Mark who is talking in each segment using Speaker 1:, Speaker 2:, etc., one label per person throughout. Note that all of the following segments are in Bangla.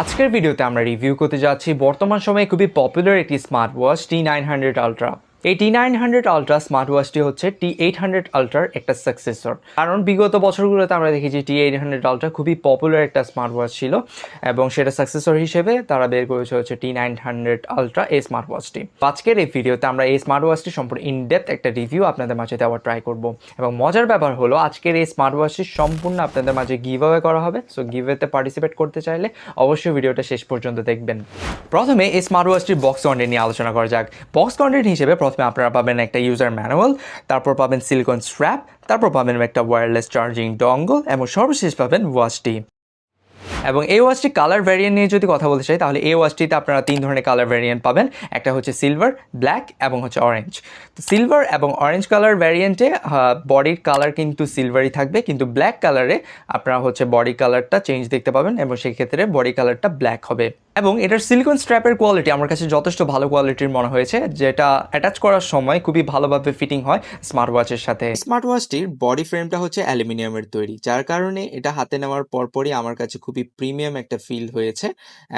Speaker 1: আজকের ভিডিওতে আমরা রিভিউ করতে যাচ্ছি। বর্তমান সময়ে খুবই পপুলার একটি smart watch T nine hundred ultra এই T nine hundred ultra smart ওয়াচটি হচ্ছে টি এইট হান্ড্রেড আলট্রার একটা সাকসেসর কারণ বিগত বছরগুলোতে আমরা দেখেছি টি এইট হান্ড্রেড আলট্রা খুবই পপুলার একটা স্মার্ট ওয়াচ ছিল এবং সেটা সাকসেসর হিসেবে তারা বের করেছে হচ্ছে টি নাইন হান্ড্রেড আলট্রা এই স্মার্ট ওয়াচটি আজকের এই ভিডিওতে আমরা এই স্মার্ট ওয়াচটি সম্পূর্ণ ইনডেপথ একটা রিভিউ আপনাদের মাঝে দেওয়ার ট্রাই করব এবং মজার ব্যাপার হলো আজকের এই স্মার্ট ওয়াচটি সম্পূর্ণ আপনাদের মাঝে গিভ অ্যাওয়ে করা হবে। সো গিভ অ্যাওয়েতে পার্টিসিপেট করতে চাইলে অবশ্যই ভিডিওটা শেষ পর্যন্ত দেখবেন। প্রথমে এই স্মার্ট ওয়াচটির বক্স কন্টেন্ট নিয়ে আলোচনা করা যাক। বক্স কন্টেন্ট হিসেবে প্রথমে আপনারা পাবেন একটা ইউজার ম্যানুয়াল তারপর পাবেন সিলিকন স্ট্র্যাপ তারপর পাবেন একটা ওয়্যারলেস চার্জিং ডঙ্গল এবং সর্বশেষ পাবেন ওয়াচটি এবং এই ওয়াচটি কালার ভ্যারিয়েন্ট নিয়ে যদি কথা বলতে চাই, তাহলে এই ওয়াচটিতে আপনারা তিন ধরনের কালার ভ্যারিয়েন্ট পাবেন। একটা হচ্ছে সিলভার ব্ল্যাক এবং হচ্ছে অরেঞ্জ তো সিলভার এবং অরেঞ্জ কালার ভ্যারিয়েন্টে বডির কালার কিন্তু সিলভারই থাকবে, কিন্তু ব্ল্যাক কালারে আপনারা হচ্ছে বডি কালারটা চেঞ্জ দেখতে পাবেন, এবং সেক্ষেত্রে বডি কালারটা ব্ল্যাক হবে। এবং এটার সিলিকন স্ট্র্যাপের কোয়ালিটি আমার কাছে যথেষ্ট ভালো কোয়ালিটির মনে হয়েছে, যেটা অ্যাটাচ করার সময় খুবই ভালোভাবে ফিটিং হয় স্মার্ট ওয়াচের সাথে। স্মার্ট ওয়াচটির বডি ফ্রেমটা হচ্ছে অ্যালুমিনিয়ামের তৈরি, যার কারণে এটা হাতে নেওয়ার পরপরই আমার কাছে খুবই প্রিমিয়াম একটা ফিল হয়েছে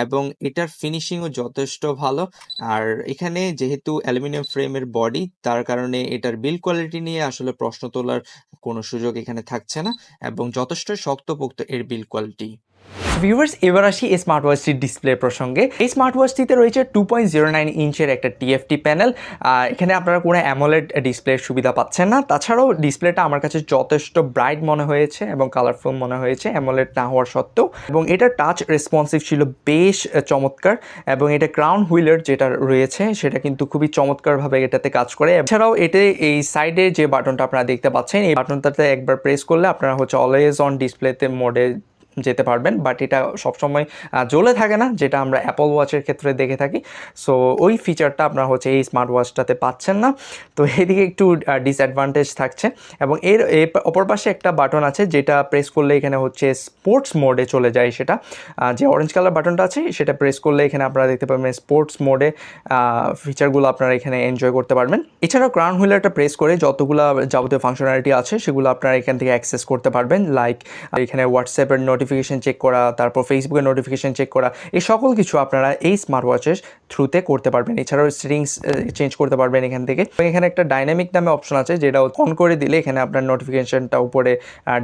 Speaker 1: এবং এটার ফিনিশিংও যথেষ্ট ভালো। আর এখানে যেহেতু অ্যালুমিনিয়াম ফ্রেমের বডি তার কারণে এটার বিল কোয়ালিটি নিয়ে আসলে প্রশ্ন তোলার কোনো সুযোগ এখানে থাকছে না এবং যথেষ্ট শক্তপোক্ত এর বিল কোয়ালিটি ভিউয়ার্স এবার আসি এই স্মার্ট ওয়াচটির ডিসপ্লে প্রসঙ্গে। এই স্মার্ট ওয়াচটিতে রয়েছে টু পয়েন্ট জিরো নাইন ইঞ্চের একটা টিএফটি প্যানেল এখানে আপনারা কোনো অ্যামোলেড ডিসপ্লের সুবিধা পাচ্ছেন না। তাছাড়াও ডিসপ্লেটা আমার কাছে যথেষ্ট ব্রাইট মনে হয়েছে এবং কালারফুল মনে হয়েছে অ্যামোলেড না হওয়ার সত্ত্বেও। এবং এটা টাচ রেসপন্সিভ ছিল, বেশ চমৎকার। এবং এটা ক্রাউন হুইলার যেটা রয়েছে, সেটা কিন্তু খুবই চমৎকারভাবে এটাতে কাজ করে। এছাড়াও এতে এই সাইডে যে বাটনটা আপনারা দেখতে পাচ্ছেন, এই বাটনটাতে একবার প্রেস করলে আপনারা হচ্ছে অলওয়েজ অন ডিসপ্লেতে মোডে যেতে পারবেন বাট এটা সবসময় জ্বলে থাকে না, যেটা আমরা অ্যাপল ওয়াচের ক্ষেত্রে দেখে থাকি। সো ওই ফিচারটা আপনারা হচ্ছে এই স্মার্ট ওয়াচটাতে পাচ্ছেন না। তো এদিকে একটু ডিসঅ্যাডভান্টেজ থাকছে এবং এর অপর পাশে একটা বাটন আছে, যেটা প্রেস করলে এখানে হচ্ছে স্পোর্টস মোডে চলে যায় সেটা। যে অরেঞ্জ কালার বাটনটা আছে, সেটা প্রেস করলে এখানে আপনারা দেখতে পাবেন স্পোর্টস মোডে ফিচারগুলো আপনারা এখানে এনজয় করতে পারবেন। এছাড়াও ক্রাউন হুইলারটা প্রেস করে যতগুলো যাবতীয় ফাংশনালিটি আছে, সেগুলো আপনারা এখান থেকে অ্যাক্সেস করতে পারবেন। লাইক এখানে হোয়াটসঅ্যাপের নোটিফিকেশন চেক করা, তারপর ফেসবুকের নোটিফিকেশান চেক করা, এই সকল কিছু আপনারা এই স্মার্ট ওয়াচের থ্রুতে করতে পারবেন। এছাড়াও সেটিংস চেঞ্জ করতে পারবেন এখান থেকে। এখানে একটা ডাইনামিক নামে অপশন আছে, যেটা অন করে দিলে এখানে আপনার নোটিফিকেশনটা উপরে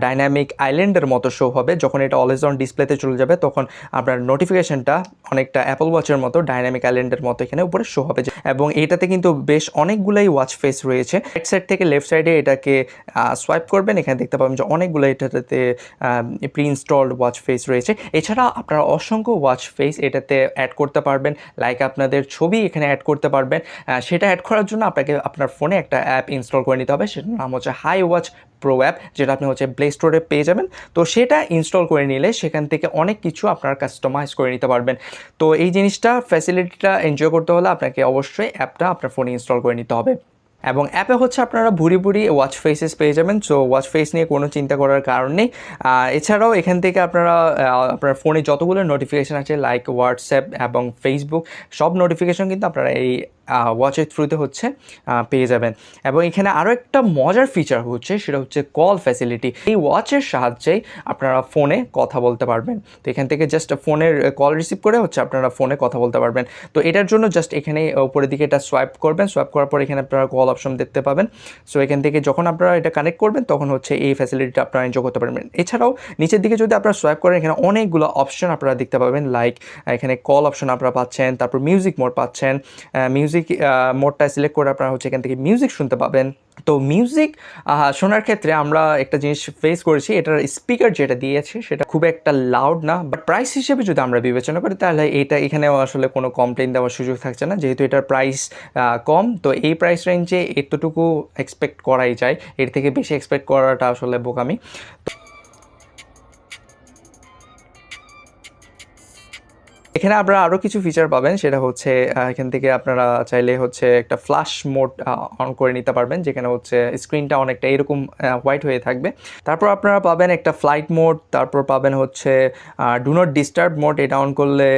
Speaker 1: ডাইনামিক আইল্যান্ডের মতো শো হবে। যখন এটা অলওয়েজ অন ডিসপ্লেতে চলে যাবে, তখন আপনার নোটিফিকেশনটা অনেকটা অ্যাপল ওয়াচের মতো ডাইনামিক আইল্যান্ডের মতো এখানে উপরে শো হবে। এবং এটাতে কিন্তু বেশ অনেকগুলাই ওয়াচ ফেস রয়েছে। রাইট সাইড থেকে লেফট সাইডে এটাকে সোয়াইপ করবেন। এখানে দেখতে পাবেন যে অনেকগুলো এটাতে প্রি ইনস্টলড ওয়াচ ফেস রয়েছে। এছাড়া আপনারা অসংখ্য ওয়াচ ফেস এটাতে অ্যাড করতে পারবেন। লাইক আপনাদের ছবি এখানে অ্যাড করতে পারবেন। সেটা অ্যাড করার জন্য আপনাকে আপনার ফোনে একটা অ্যাপ ইনস্টল করে নিতে হবে। সেটার নাম হচ্ছে হাই ওয়াচ প্রো অ্যাপ যেটা আপনি হচ্ছে প্লে স্টোরে পেয়ে যাবেন। তো সেটা ইনস্টল করে নিলে সেখান থেকে অনেক কিছু আপনার কাস্টমাইজ করে নিতে পারবেন। তো এই জিনিসটা ফ্যাসিলিটিটা এনজয় করতে হলে আপনাকে অবশ্যই অ্যাপটা আপনার ফোনে ইনস্টল করে নিতে হবে। এবং অ্যাপে হচ্ছে আপনারা ভুরি ভুরি ওয়াচ ফেসেস পেয়ে যাবেন। সো ওয়াচ ফেস নিয়ে কোনো চিন্তা করার কারণ নেই। এছাড়াও এখান থেকে আপনারা আপনার ফোনে যতগুলো নোটিফিকেশান আছে লাইক হোয়াটসঅ্যাপ এবং ফেসবুক সব নোটিফিকেশন কিন্তু আপনারা এই ওয়াচের থ্রুতে হচ্ছে পেয়ে যাবেন। এবং এখানে আরও একটা মজার ফিচার হচ্ছে, সেটা হচ্ছে কল ফ্যাসিলিটি এই ওয়াচের সাহায্যেই আপনারা ফোনে কথা বলতে পারবেন। তো এখান থেকে জাস্ট ফোনের কল রিসিভ করে হচ্ছে আপনারা ফোনে কথা বলতে পারবেন। তো এটার জন্য জাস্ট এখানে উপরের দিকে এটা সোয়াইপ করবেন। সোয়াইপ করার পর এখানে আপনারা কল অপশন দেখতে পাবেন। সো এখান থেকে যখন আপনারা এটা কানেক্ট করবেন, তখন হচ্ছে এই ফ্যাসিলিটিটা আপনারা এনজয় করতে পারবেন। এছাড়াও নিচের দিকে যদি আপনারা সোয়াইপ করেন, এখানে অনেকগুলো অপশন আপনারা দেখতে পাবেন। লাইক এখানে কল অপশন আপনারা পাচ্ছেন, তারপর মিউজিক মোড পাচ্ছেন মিউজিক মোডটা সিলেক্ট করে আপনারা হচ্ছে এখান থেকে মিউজিক শুনতে পাবেন। তো মিউজিক শোনার ক্ষেত্রে আমরা একটা জিনিস ফেস করেছি, এটার স্পিকার যেটা দিয়েছে সেটা খুব একটা লাউড না বাট প্রাইস হিসেবে যদি আমরা বিবেচনা করি, তাহলে এটা এখানেও আসলে কোনো কমপ্লেন দেওয়ার সুযোগ থাকছে না, যেহেতু এটার প্রাইস কম। তো এই প্রাইস রেঞ্জে এতটুকু এক্সপেক্ট করাই যায়, এর থেকে বেশি এক্সপেক্ট করাটা আসলে বোকামি। এখানে আপনারা আরও কিছু ফিচার পাবেন, সেটা হচ্ছে এখান থেকে আপনারা চাইলে হচ্ছে একটা ফ্ল্যাশ মোড অন করে নিতে পারবেন, যেখানে হচ্ছে স্ক্রিনটা অনেকটা এরকম হোয়াইট হয়ে থাকবে। তারপর আপনারা পাবেন একটা ফ্লাইট মোড তারপর পাবেন হচ্ছে ডু নট ডিস্টার্ব মোড এটা অন করলে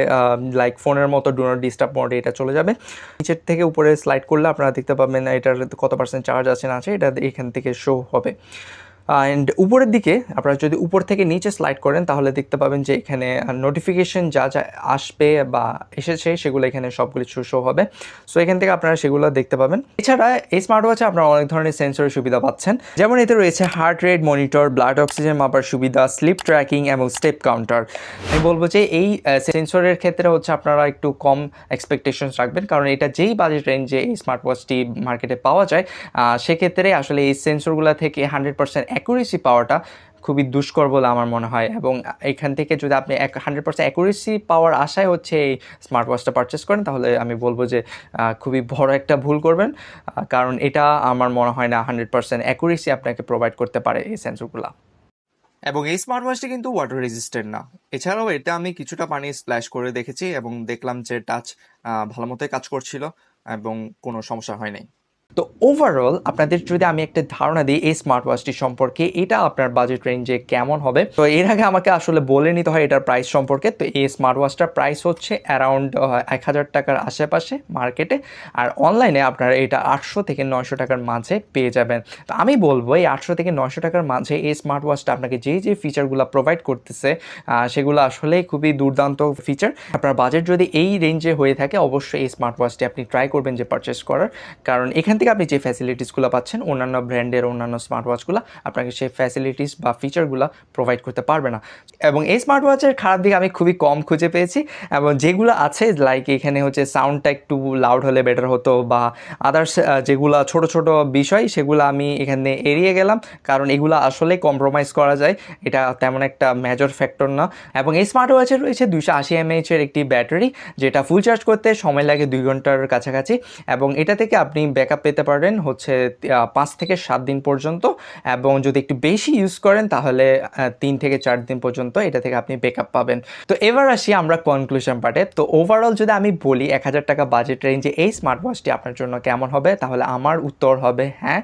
Speaker 1: লাইক ফোনের মতো ডু নট ডিস্টার্ব মোড এটা চলে যাবে। নিচের থেকে উপরে স্লাইড করলে আপনারা দেখতে পাবেন এটার কত পার্সেন্ট চার্জ আছে না আছে, এটা এখান থেকে শো হবে। অ্যান্ড উপরের দিকে আপনারা যদি উপর থেকে নিচে স্লাইড করেন, তাহলে দেখতে পাবেন যে এখানে নোটিফিকেশন যা যা আসবে বা এসেছে, সেগুলো এখানে সবগুলি শো হবে। সো এখান থেকে আপনারা সেগুলো দেখতে পাবেন। এছাড়া এই স্মার্ট ওয়াচে আপনারা অনেক ধরনের সেন্সরের সুবিধা পাচ্ছেন। যেমন এতে রয়েছে heart rate monitor blood oxygen মাপার সুবিধা স্লিপ ট্র্যাকিং এবং স্টেপ কাউন্টার আমি বলব যে এই সেন্সরের ক্ষেত্রে হচ্ছে আপনারা একটু কম এক্সপেকটেশনস রাখবেন। কারণ এটা যেই বাজেট রেঞ্জে এই স্মার্ট ওয়াচটি মার্কেটে পাওয়া যায় সেক্ষেত্রে আসলে এই সেন্সরগুলো থেকে হান্ড্রেড পার্সেন্ট অ্যাকুরেসি পাওয়াটা খুবই দুষ্কর বলে আমার মনে হয়। এবং এখান থেকে যদি আপনি এক হান্ড্রেড পার্সেন্ট অ্যাকুরেসি পাওয়ার আশায় হচ্ছে এই স্মার্ট ওয়াচটা পারচেস করেন, তাহলে আমি বলব যে খুবই বড় একটা ভুল করবেন। কারণ এটা আমার মনে হয় না হান্ড্রেড পার্সেন্ট অ্যাকুরেসি আপনাকে প্রোভাইড করতে পারে এই সেন্সরগুলো এবং এই স্মার্ট ওয়াচটি কিন্তু ওয়াটার রেজিস্ট্যান্ট না। এছাড়াও এটা আমি কিছুটা পানি স্প্ল্যাশ করে দেখেছি এবং দেখলাম যে টাচ ভালো মতোই কাজ করছিল এবং কোনো সমস্যা হয় নাই তো ওভারঅল আপনাদের যদি আমি একটা ধারণা দিই এই স্মার্ট ওয়াচটি সম্পর্কে, এটা আপনার বাজেট রেঞ্জে কেমন হবে? তো এর আগে আমাকে আসলে বলে নিতে হয় এটার প্রাইস সম্পর্কে। তো এই স্মার্ট ওয়াচটার প্রাইস হচ্ছে অ্যারাউন্ড এক হাজার টাকার আশেপাশে মার্কেটে আর অনলাইনে আপনারা এটা আটশো থেকে নয়শো টাকার মাঝে পেয়ে যাবেন। তো আমি বলব এই আটশো থেকে নয়শো টাকার মাঝে এই স্মার্ট ওয়াচটা আপনাকে যে যে ফিচারগুলো প্রোভাইড করতেছে সেগুলো আসলে খুবই দুর্দান্ত ফিচার আপনার বাজেট যদি এই রেঞ্জে হয়ে থাকে, অবশ্যই এই স্মার্ট ওয়াচটি আপনি ট্রাই করবেন যে পারচেস করার। কারণ এখান থেকে আপনি যে ফ্যাসিলিটিসগুলো পাচ্ছেন, অন্যান্য ব্র্যান্ডের অন্যান্য স্মার্ট ওয়াচগুলো আপনাকে সেই ফ্যাসিলিটিস বা ফিচারগুলো প্রোভাইড করতে পারবে না। এবং এই স্মার্ট ওয়াচের খারাপ দিক আমি খুবই কম খুঁজে পেয়েছি এবং যেগুলো আছে লাইক এখানে হচ্ছে সাউন্ডটা একটু লাউড হলে বেটার হতো বা আদার্স যেগুলো ছোট ছোট বিষয়, সেগুলো আমি এখানে এড়িয়ে গেলাম। কারণ এগুলো আসলে কম্প্রোমাইজ করা যায়, এটা তেমন একটা মেজর ফ্যাক্টর না। এবং এই স্মার্ট ওয়াচে রয়েছে দুইশো আশি এমএইচের একটি ব্যাটারি যেটা ফুল চার্জ করতে সময় লাগে দুই ঘণ্টার কাছাকাছি। এবং এটা থেকে আপনি ব্যাকআপ পেতে পারবেন হচ্ছে পাঁচ থেকে সাত দিন পর্যন্ত এবং যদি একটু বেশি ইউজ করেন তাহলে তিন থেকে চার দিন পর্যন্ত এটা থেকে আপনি ব্যাকআপ পাবেন। তো এবার আসি আমরা কনক্লুশন পার্টে তো ওভারঅল যদি আমি বলি এক হাজার টাকা বাজেট রেঞ্জে এই স্মার্ট ওয়াচটি আপনার জন্য কেমন হবে, তাহলে আমার উত্তর হবে হ্যাঁ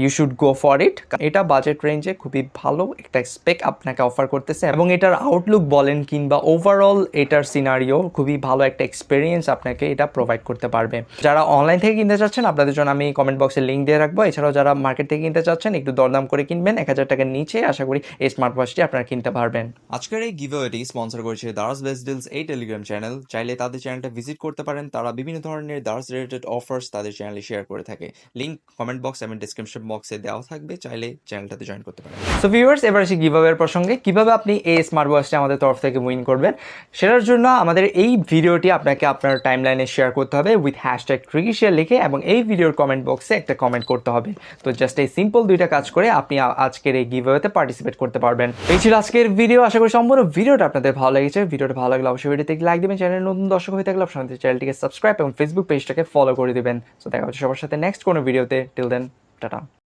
Speaker 1: you should go for it এটা বাজেট রেঞ্জে খুবই ভালো একটা স্পেক আপনাকে অফার করতেছে এবং এটার আউটলুক বলেন কিংবা ওভারঅল এটার সিনারিও খুবই ভালো একটা এক্সপিরিয়েন্স আপনাকে এটা প্রোভাইড করতে পারবে। যারা অনলাইন থেকে কিনতে চাচ্ছেন, আপনাদের জন্য আমি কমেন্ট বক্সে লিঙ্ক দিয়ে রাখব। এছাড়াও যারা মার্কেট থেকে কিনতে চাচ্ছেন একটু দরদাম করে কিনবেন। এক হাজার টাকার নিচে আশা করি এই স্মার্ট ওয়াচটি আপনারা কিনতে পারবেন।
Speaker 2: আজকের এই গিভওয়েটি স্পন্সর করেছে দারাজ বেস্ট ডিলস এই টেলিগ্রাম চ্যানেল চাইলে তাদের চ্যানেলটা ভিজিট করতে পারেন। তারা বিভিন্ন ধরনের দারাজ রিলেটেড অফার্স তাদের চ্যানেলে শেয়ার করে থাকে। লিংক কমেন্ট বক্স এবং ডিসক্রিপশন বক্সে দেওয়া থাকবে। চাইলে চ্যানেলটাতে জয়েন করতে পারেন।
Speaker 1: সো ভিউয়ার্স এবার আসি গিভাবের প্রসঙ্গে। কীভাবে আপনি এই স্মার্ট ওয়াচটি আমাদের তরফ থেকে উইন করবেন? সেটার জন্য আমাদের এই ভিডিওটি আপনাকে আপনার টাইমলাইনে শেয়ার করতে হবে উইথ হ্যাশট্যাগ ট্রিকিশিয়ার লিখে এবং এই ভিডিওর কমেন্ট বক্সে একটা কমেন্ট করতে হবে। তো জাস্ট এই সিম্পল দুইটা কাজ করে আপনি আজকের এই গিভওয়েতে পার্টিসিপেট করতে পারবেন। এই ছিল আজকের ভিডিও আশা করি সম্পূর্ণ ভিডিওটা আপনাদের ভালো লেগেছে। ভিডিওটা ভালো লাগলে অবশ্যই ভিডিওতে লাইক দিবেন। চ্যানেল নতুন দর্শক হয়ে থাকলে আপনাদের চ্যানেলটিকে সাবস্ক্রাইব এবং ফেসবুক পেজটাকে ফলো করে দিবেন। তো দেখা হচ্ছে সবার সাথে নেক্সট কোনো ভিডিওতে টিল দেন টাটা